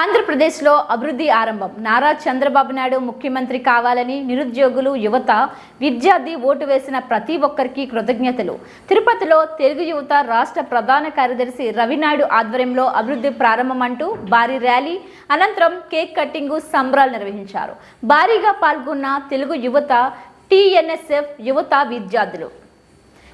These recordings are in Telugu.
ఆంధ్రప్రదేశ్లో అభివృద్ధి ఆరంభం. నారా చంద్రబాబు నాయుడు ముఖ్యమంత్రి కావాలని నిరుద్యోగులు యువత విద్యార్థి ఓటు వేసిన ప్రతి ఒక్కరికి కృతజ్ఞతలు. తిరుపతిలో తెలుగు యువత రాష్ట్ర ప్రధాన కార్యదర్శి రవినాయుడు ఆధ్వర్యంలో అభివృద్ధి ప్రారంభమంటూ భారీ ర్యాలీ అనంతరం కేక్ కట్టింగు సంబరాలు నిర్వహించారు. భారీగా పాల్గొన్న తెలుగు యువత టీఎన్ఎస్ఎఫ్ యువత విద్యార్థులు.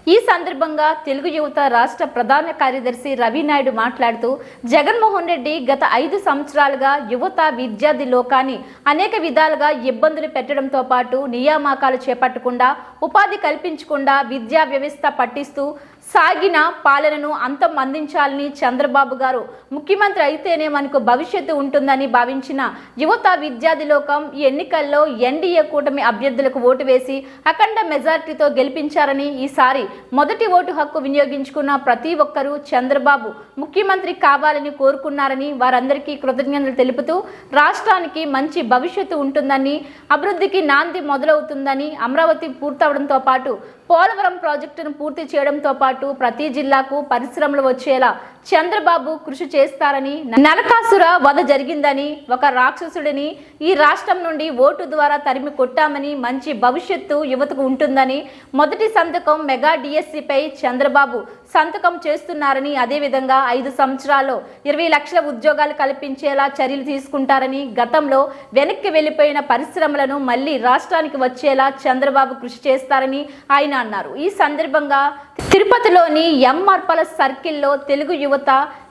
ఈ సందర్భంగా తెలుగు యువత రాష్ట్ర ప్రధాన కార్యదర్శి రవినాయుడు మాట్లాడుతూ జగన్మోహన్ రెడ్డి గత ఐదు సంవత్సరాలుగా యువత విద్యార్థి లోకాన్ని అనేక విధాలుగా ఇబ్బందులు పెట్టడంతో పాటు నియామకాలు చేపట్టకుండా ఉపాధి కల్పించకుండా విద్యా వ్యవస్థ పట్టిస్తూ సాగిన పాలనను అంతం అందించాలని చంద్రబాబు గారు. ముఖ్యమంత్రి అయితేనే మనకు భవిష్యత్తు ఉంటుందని భావించిన యువత విద్యార్థి లోకం ఈ ఎన్నికల్లో ఎన్డీఏ కూటమి అభ్యర్థులకు ఓటు వేసి అఖండ మెజార్టీతో గెలిపించారని ఈసారి మొదటి ఓటు హక్కు వినియోగించుకున్న ప్రతి ఒక్కరూ చంద్రబాబు ముఖ్యమంత్రి కావాలని కోరుకున్నారని వారందరికీ కృతజ్ఞతలు తెలుపుతూ రాష్ట్రానికి మంచి భవిష్యత్తు ఉంటుందని అభివృద్ధికి నాంది మొదలవుతుందని అమరావతి పూర్తవడంతో పాటు పోలవరం ప్రాజెక్టును పూర్తి చేయడంతో పాటు ప్రతి జిల్లాకు పరిశ్రమలు వచ్చేలా చంద్రబాబు కృషి చేస్తారని నరకాసుర వధ జరిగిందని ఒక రాక్షసుడిని ఈ రాష్ట్రం నుండి ఓటు ద్వారా తరిమి కొట్టామని మంచి భవిష్యత్తు యువతకు ఉంటుందని మొదటి సంతకం మెగా డిఎస్సిపై చంద్రబాబు సంతకం చేస్తున్నారని అదేవిధంగా ఐదు సంవత్సరాల్లో ఇరవై లక్షల ఉద్యోగాలు కల్పించేలా చర్యలు తీసుకుంటారని గతంలో వెనక్కి వెళ్ళిపోయిన పరిశ్రమలను మళ్ళీ రాష్ట్రానికి వచ్చేలా చంద్రబాబు కృషి చేస్తారని ఆయన అన్నారు. ఈ సందర్భంగా తిరుపతిలోని ఎంఆర్పల సర్కిల్లో తెలుగు యువత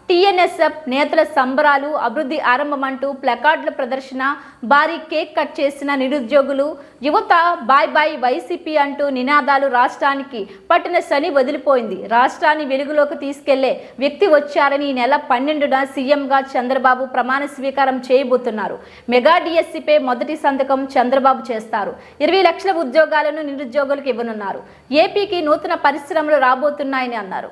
టీఎన్ఎస్ఎఫ్ నేతల సంబరాలు అభివృద్ధి ఆరంభమంటూ ప్లకార్డుల ప్రదర్శన భారీ కేక్ కట్ చేసిన నిరుద్యోగులు యువత బాయ్ బాయ్ వైసీపీ అంటూ నినాదాలు రాష్ట్రానికి పట్టిన శని వదిలిపోయింది. రాష్ట్రాన్ని వెలుగులోకి తీసుకెళ్ళే వ్యక్తి వచ్చారని ఈ నెల పన్నెండున సీఎంగా చంద్రబాబు ప్రమాణ స్వీకారం చేయబోతున్నారు. మెగా డిఎస్సిపై మొదటి సంతకం చంద్రబాబు చేస్తారు. ఇరవై లక్షల ఉద్యోగాలను నిరుద్యోగులకు ఇవ్వనున్నారు. ఏపీకి నూతన పరిశ్రమలు రాబోతున్నాయని అన్నారు.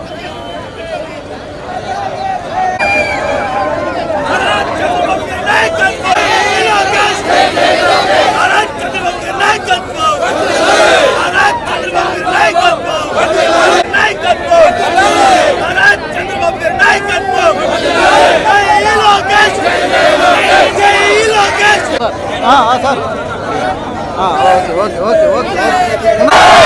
Okay okay okay okay.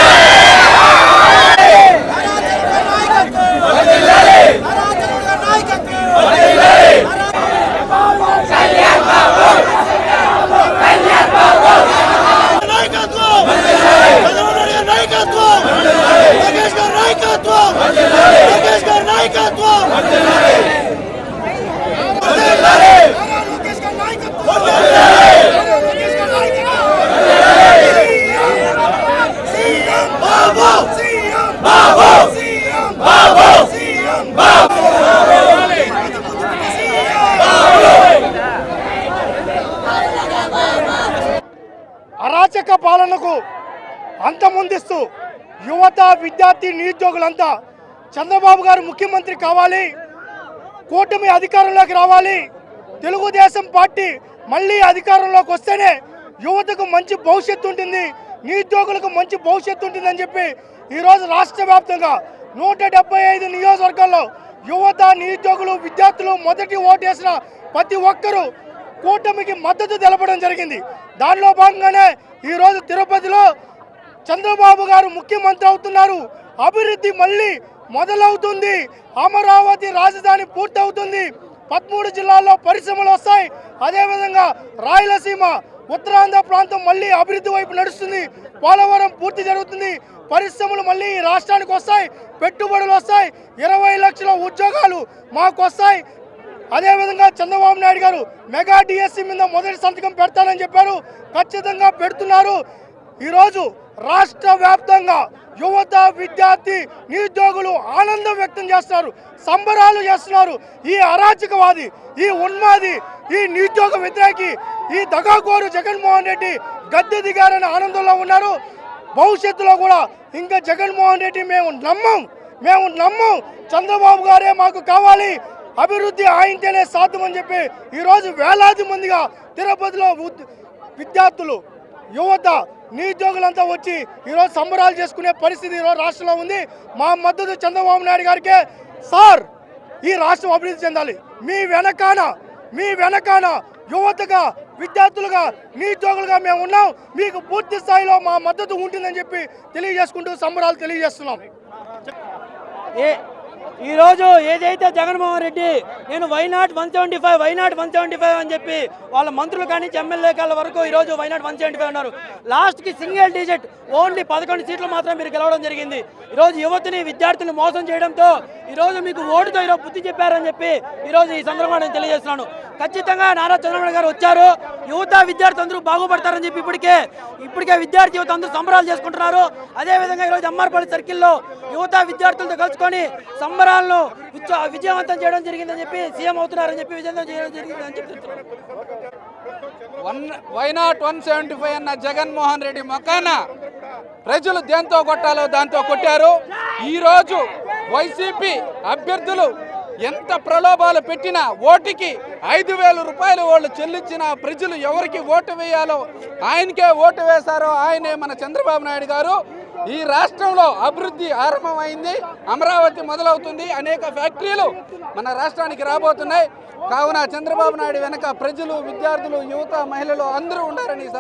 నాయకత్వం చంద్రబాబు నాయుడు గారి నాయకత్వం లోకేష్ గారి నాయకత్వం లోకేష్ గారి నాయకత్వం లోకేష్ గారి నాయకత్వం లోకేష్ గారి నాయకత్వం CM Babu CM Babu CM Babu CM Babu ఆందోళనకు అంతమొందిస్తూ యువత విద్యార్థి నిరుద్యోగులంతా చంద్రబాబు గారు ముఖ్యమంత్రి కావాలి కూటమి అధికారంలోకి రావాలి తెలుగుదేశం పార్టీ మళ్ళీ అధికారంలోకి వస్తేనే యువతకు మంచి భవిష్యత్తు ఉంటుంది నిరుద్యోగులకు మంచి భవిష్యత్తు ఉంటుందని చెప్పి ఈరోజు రాష్ట్ర వ్యాప్తంగా నూట డెబ్బై ఐదు నియోజకవర్గాల్లో యువత నిరుద్యోగులు విద్యార్థులు మొదటి ఓటేసిన ప్రతి ఒక్కరూ కూటమికి మద్దతు తెలపడం జరిగింది. దానిలో భాగంగానే ఈరోజు తిరుపతిలో చంద్రబాబు గారు ముఖ్యమంత్రి అవుతున్నారు. అభివృద్ధి మళ్ళీ మొదలవుతుంది. అమరావతి రాజధాని పూర్తవుతుంది. పదమూడు జిల్లాల్లో పరిశ్రమలు వస్తాయి. అదేవిధంగా రాయలసీమ ఉత్తరాంధ్ర ప్రాంతం మళ్ళీ అభివృద్ధి వైపు నడుస్తుంది. పోలవరం పూర్తి జరుగుతుంది. పరిశ్రమలు మళ్ళీ ఈ రాష్ట్రానికి వస్తాయి. పెట్టుబడులు వస్తాయి. ఇరవై లక్షల ఉద్యోగాలు మాకు వస్తాయి. అదేవిధంగా చంద్రబాబు నాయుడు గారు మెగా డిఎస్సి మీద మొదటి సంతకం పెడతానని చెప్పారు. ఖచ్చితంగా పెడుతున్నారు. ఈరోజు రాష్ట్ర వ్యాప్తంగా యువత విద్యార్థి నిరుద్యోగులు ఆనందం వ్యక్తం చేస్తున్నారు. సంబరాలు చేస్తున్నారు. ఈ అరాచకవాది ఈ ఉన్మాది ఈ నిరుద్యోగ వ్యతిరేకి ఈ దగాకోరు జగన్మోహన్ రెడ్డి గద్దె దిగారని ఆనందంలో ఉన్నారు. భవిష్యత్తులో కూడా ఇంకా జగన్మోహన్ రెడ్డి మేము నమ్మం. మేము నమ్మం. చంద్రబాబు గారే మాకు కావాలి. అభివృద్ధి ఆయింతేనే సాధ్యమని చెప్పి ఈరోజు వేలాది మందిగా తిరుపతిలో విద్యార్థులు యువత నిరుద్యోగులంతా వచ్చి ఈరోజు సంబరాలు చేసుకునే పరిస్థితి ఈరోజు రాష్ట్రంలో ఉంది. మా మద్దతు చంద్రబాబు నాయుడు గారికే. సార్ ఈ రాష్ట్రం అభివృద్ధి చెందాలి. మీ వెనకాన మీ వెనకాన యువతగా విద్యార్థులుగా నిరుద్యోగులుగా మేము ఉన్నాం. మీకు పూర్తి స్థాయిలో మా మద్దతు ఉంటుందని చెప్పి తెలియజేసుకుంటూ సంబరాలు తెలియజేస్తున్నాం. ఏ ఈరోజు ఏదైతే జగన్మోహన్ రెడ్డి నేను why not one seventy five why not one seventy five అని చెప్పి వాళ్ళ మంత్రులు కానీ ఎమ్మెల్యే కాళ్ళ వరకు ఈరోజు వైనాట్ వన్ సెవెంటీ ఫైవ్ ఉన్నారు. లాస్ట్కి సింగిల్ డిజిట్ ఓన్లీ పదకొండు సీట్లు మాత్రం మీరు గెలవడం జరిగింది. ఈరోజు యువతిని విద్యార్థులను మోసం చేయడంతో ఈరోజు మీకు ఓటుతో ఈరోజు బుద్ధి చెప్పారని చెప్పి ఈరోజు ఈ సందర్భంగా నేను తెలియజేస్తున్నాను. ఖచ్చితంగా నారా చంద్రబాబు గారు వచ్చారు. యువత విద్యార్థి అందరూ బాగుపడతారని చెప్పి ఇప్పటికే ఇప్పటికే విద్యార్థి యువత అందరూ సంబరాలు చేసుకుంటున్నారు. అదేవిధంగా ఈరోజు అమ్మారపల్లి సర్కిల్లో యువత విద్యార్థులతో కలుసుకొని సంబరాలను విజయవంతం చేయడం జరిగిందని చెప్పి సీఎం అవుతున్నారని చెప్పి విజయవంతం చేయడం జరిగిందని చెప్పి చెప్తున్నారు. One why not one seventy five అన్న జగన్మోహన్ రెడ్డి మొక్కాన ప్రజలు దేంతో కొట్టాలో దాంతో కొట్టారు. ఈరోజు వైసీపీ అభ్యర్థులు ఎంత ప్రలోభాలు పెట్టినా ఓటుకి ఐదు వేల రూపాయలు వాళ్ళు చెల్లించిన ప్రజలు ఎవరికి ఓటు వేయాలో ఆయనకే ఓటు వేశారో ఆయనే మన చంద్రబాబు నాయుడు గారు. ఈ రాష్ట్రంలో అభివృద్ధి ఆరంభమైంది అమరావతి మొదలవుతుంది అనేక ఫ్యాక్టరీలు మన రాష్ట్రానికి రాబోతున్నాయి. కావున చంద్రబాబు నాయుడు వెనక ప్రజలు విద్యార్థులు యువత మహిళలు అందరూ ఉండారని